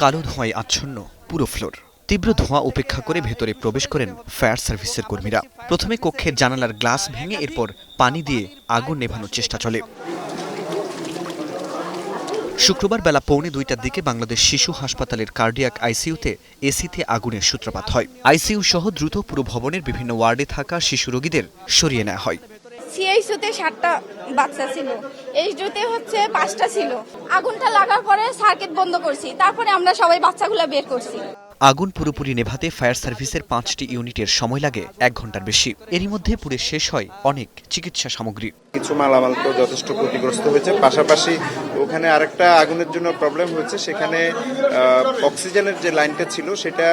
কালো ধোঁয়ায় আচ্ছন্ন, পুরো ফ্লোর। তীব্র ধোঁয়া উপেক্ষা করে ভেতরে প্রবেশ করেন ফায়ার সার্ভিসের কর্মীরা। প্রথমে কক্ষের জানালার গ্লাস ভেঙে এরপর পানি দিয়ে আগুন নেভানোর চেষ্টা চলে। শুক্রবার বেলা পৌনে দুইটার দিকে বাংলাদেশ শিশু হাসপাতালের কার্ডিয়াক আইসিইউতে এসিতে আগুনের সূত্রপাত হয়। আইসিইউ সহ দ্রুত পুরো ভবনের বিভিন্ন ওয়ার্ডে থাকা শিশু রোগীদের সরিয়ে নেওয়া হয়। সিএইচওতে সাতটা বাচ্চা ছিল। এইচডিওতে হচ্ছে পাঁচটা ছিল। আগুনটা লাগার পরে সার্কিট বন্ধ করছি। তারপরে আমরা সবাই বাচ্চাগুলো বের করছি। আগুন পুরোপুরি নেভাতে ফায়ার সার্ভিসের পাঁচটি ইউনিটের সময় লাগে এক ঘণ্টার বেশি। এরই মধ্যে পুড়ে শেষ হয় অনেক চিকিৎসা সামগ্রী। কিছু মালামাল তো যথেষ্ট ক্ষতিগ্রস্ত হয়েছে। পাশাপাশি ওখানে আরেকটা আগুনের জন্য প্রবলেম হয়েছে। সেখানে অক্সিজেনের যে লাইনটা ছিল, সেটা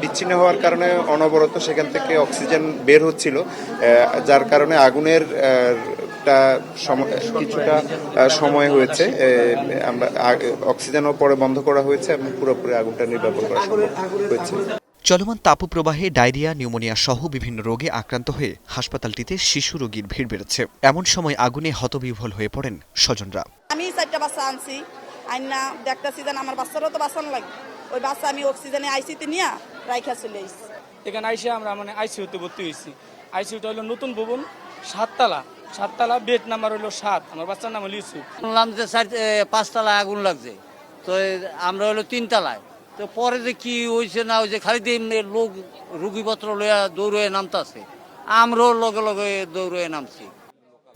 বিচ্ছিন্ন হওয়ার কারণে অনবরত সেখান থেকে অক্সিজেন বের হচ্ছিল। যার কারণে আগুনের আহ, টা সম- কিছুটা সময় হয়েছে আমরা অক্সিজেনও পরে বন্ধ করা হয়েছে এবং পুরোপুরি আগুনটা নির্বাপন করা সম্ভব হয়েছে। চলমান তাপপ্রবাহে ডায়রিয়া নিউমোনিয়া সহ বিভিন্ন রোগে আক্রান্ত হয়ে হাসপাতালটিতে শিশু রোগীর ভিড় বেড়েছে। এমন সময় আগুনে হতবিহ্বল হয়ে পড়েন স্বজনরা। আমি চারটা বাচ্চা আনছি আইনা দেখতেছি যেন আমার বাচ্চারও তো বাঁচানো লাগে। ওই বাচ্চা আমি অক্সিজেনে আইসিতে নিয়ে রাইখা চলে এসেছি এখানে আইসে আমরা মানে আইসিইউতে ভর্তি হয়েছি। আইসিইউটা হলো নতুন ভবন সাততলা। সাততলা বেড নাম্বার হলো সাত, আমার বাচ্চার নাম হলো ইউসুফ। শুনলাম যে পাঁচতলায় আগুন লাগছে। তো আমরা হলো তিনতলায়। তো পরে যে কি হয়েছে না হয়েছে খালি দিয়ে লোক রুগীপত্র লইয়া দৌড়ে নামতাছে। আমরাও লগে লগে দৌড়ে নামছি।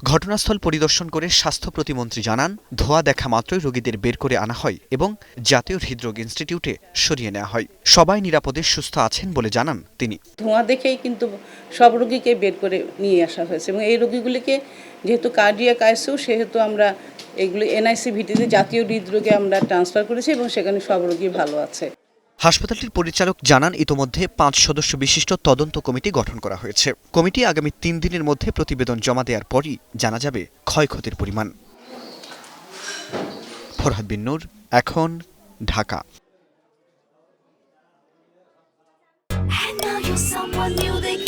ঘটনাস্থল পরিদর্শন করে স্বাস্থ্য প্রতিমন্ত্রী জানান, ধোঁয়া দেখা মাত্রই রোগীদের বের করে আনা হয় এবং জাতীয় হৃদরোগ ইনস্টিটিউটে সরিয়ে নেওয়া হয়। সবাই নিরাপদে সুস্থ আছেন বলে জানান তিনি। ধোঁয়া দেখেই কিন্তু সব রোগীকে বের করে নিয়ে আসা হয়েছে এবং এই রোগীগুলিকে যেহেতু কার্ডিয়াক আইসিউ সেহেতু আমরা এগুলি এনআইসি ভিটিতে জাতীয় হৃদরোগে আমরা ট্রান্সফার করেছি এবং সেখানে সব রোগী ভালো আছে। হাসপাতালটির পরিচালক জানান, ইতোমধ্যে পাঁচ সদস্য বিশিষ্ট তদন্ত কমিটি গঠন করা হয়েছে। কমিটি আগামী তিন দিনের মধ্যে প্রতিবেদন জমা দেওয়ার পরই জানা যাবে ক্ষয়ক্ষতির পরিমাণ। ফরহাদ বিন এখন ঢাকা। Someone new they